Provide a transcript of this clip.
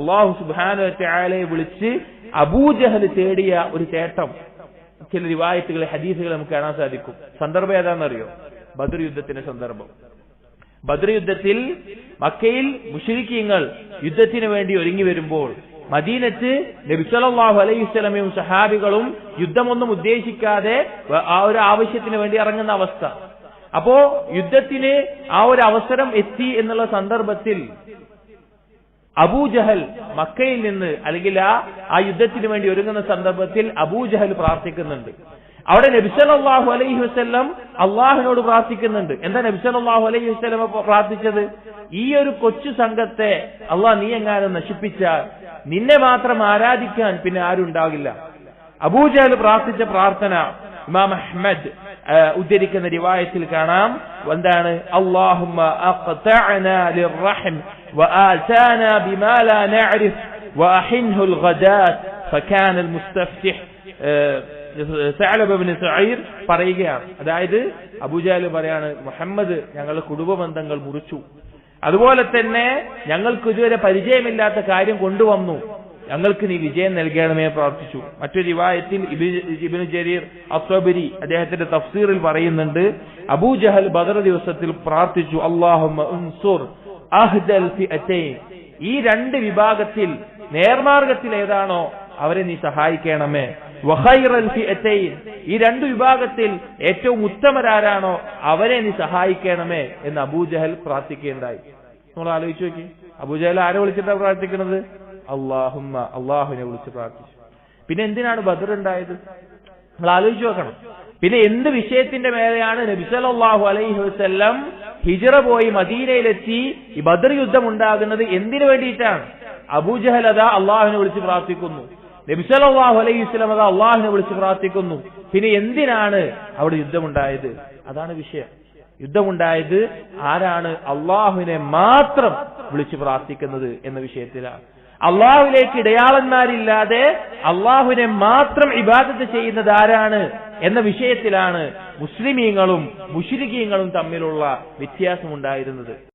അള്ളാഹു സുബാനുവറ്റായാലെ വിളിച്ച് അബൂജഹൽ തേടിയ ഒരു ചേട്ടം ചില റിവായത്തുകളെ ഹദീസുകൾ നമുക്ക് കാണാൻ സാധിക്കും. സന്ദർഭം ഏതാണെന്നറിയോ? ബദർ യുദ്ധത്തിന്റെ സന്ദർഭം. ബദർ യുദ്ധത്തിൽ മക്കയിൽ മുഷരിക്കീങ്ങൾ യുദ്ധത്തിന് വേണ്ടി ഒരുങ്ങി വരുമ്പോൾ മദീനത്ത് നബിസലാഹു അലൈഹി സ്വലമയും സഹാബികളും യുദ്ധമൊന്നും ഉദ്ദേശിക്കാതെ ആ ഒരു ആവശ്യത്തിന് വേണ്ടി ഇറങ്ങുന്ന അവസ്ഥ. അപ്പോ യുദ്ധത്തിന് ആ ഒരു അവസരം എത്തി എന്നുള്ള സന്ദർഭത്തിൽ അബൂജഹൽ മക്കയിൽ നിന്ന് അല്ലെങ്കിൽ ആ ആ യുദ്ധത്തിന് വേണ്ടി ഒരുങ്ങുന്ന സന്ദർഭത്തിൽ അബൂജഹൽ പ്രാർത്ഥിക്കുന്നുണ്ട്. അവിടെ നബിസലാഹു അലൈഹി വസ്ല്ലം അള്ളാഹിനോട് പ്രാർത്ഥിക്കുന്നുണ്ട്. എന്താ നബിസലാഹു അലൈഹി വസ്ലമ പ്രാർത്ഥിച്ചത്? ഈ ഒരു കൊച്ചു സംഘത്തെ അള്ളാഹ് നീ എങ്ങാനും നശിപ്പിച്ചാൽ നിന്നെ മാത്രം ആരാധിക്കാൻ പിന്നെ ആരും ഉണ്ടാകില്ല അബൂജഹൽ പ്രാർത്ഥിച്ച പ്രാർത്ഥന ഇമാം അഹ്മദ് ആ, ഉദ്ധരിക്കുന്ന റിവായത്തിൽ കാണാം എന്താണ് അള്ളാഹുമ്മ അഖ്തഅനാ ലിർറഹം وآتانا بما لا نعرف وأحنه الغداة فكان المستفتح സഅലബ് ഇബ്നു സഈർ പറയുകയാണ് അതായത് അബൂജാൽ പറയാണ് മുഹമ്മദ് ഞങ്ങളുടെ കുടുംബ ബന്ധങ്ങൾ മുറിച്ചു അതുപോലെ തന്നെ ഞങ്ങൾക്ക് ഇതുവരെ പരിചയമില്ലാത്ത കാര്യം കൊണ്ടുവന്നു ഞങ്ങൾക്ക് നീ വിജയം നൽകണമേ പ്രാർത്ഥിച്ചു. മറ്റൊരു റിവായത്തിൽ ഇബിന് ജരീർ അസ്വബരി അദ്ദേഹത്തിന്റെ തഫ്സീറിൽ പറയുന്നുണ്ട് അബൂജഹൽ ബദർ ദിവസത്തിൽ പ്രാർത്ഥിച്ചു ഫിഅത്തൈൻ ഈ രണ്ട് വിഭാഗത്തിൽ നേർമാർഗത്തിൽ ഏതാണോ അവരെ നീ സഹായിക്കണമേ. ഈ രണ്ടു വിഭാഗത്തിൽ ഏറ്റവും ഉത്തമരാരാണോ അവരെ നീ സഹായിക്കണമേ എന്ന് അബൂജഹൽ പ്രാർത്ഥിക്കുകയുണ്ടായി നമ്മൾ ആലോചിച്ചു നോക്കി. അബൂജഹൽ ആരെ വിളിച്ചിട്ടാണ് പ്രാർത്ഥിക്കുന്നത്? അള്ളാഹുമ്മ അള്ളാഹുവിനെ വിളിച്ച് പ്രാർത്ഥിച്ചു. പിന്നെ എന്തിനാണ് ബദർ ഉണ്ടായത്? നമ്മൾ ആലോചിച്ച് നോക്കണം. പിന്നെ എന്ത് വിഷയത്തിന്റെ മേലെയാണ് നബിസലാഹു അലൈഹി വസ്ല്ലം ഹിജറ പോയി മദീനയിലെത്തി ഈ ബദർ യുദ്ധം ഉണ്ടാകുന്നത്? എന്തിനു വേണ്ടിയിട്ടാണ്? അബൂജഹൽ അതാ അള്ളാഹുവിനെ വിളിച്ച് പ്രാർത്ഥിക്കുന്നു. നബിസലാഹു അലൈഹി വസ്ലം അതാ അള്ളാഹുവിനെ വിളിച്ച് പ്രാർത്ഥിക്കുന്നു. പിന്നെ എന്തിനാണ് അവിടെ യുദ്ധമുണ്ടായത് അതാണ് വിഷയം. യുദ്ധമുണ്ടായത് ആരാണ്? അള്ളാഹുവിനെ മാത്രം വിളിച്ചു പ്രാർത്ഥിക്കുന്നത് എന്ന വിഷയത്തിലാണ്. അള്ളാഹുവിലേക്ക് ഇടയാളന്മാരില്ലാതെ അള്ളാഹുവിനെ മാത്രം ഇബാദത്ത് ചെയ്യുന്നത് ആരാണ് എന്ന വിഷയത്തിലാണ് മുസ്ലിമീങ്ങളും മുഷിരിക്കീങ്ങളും തമ്മിലുള്ള വ്യത്യാസമുണ്ടായിരുന്നത്.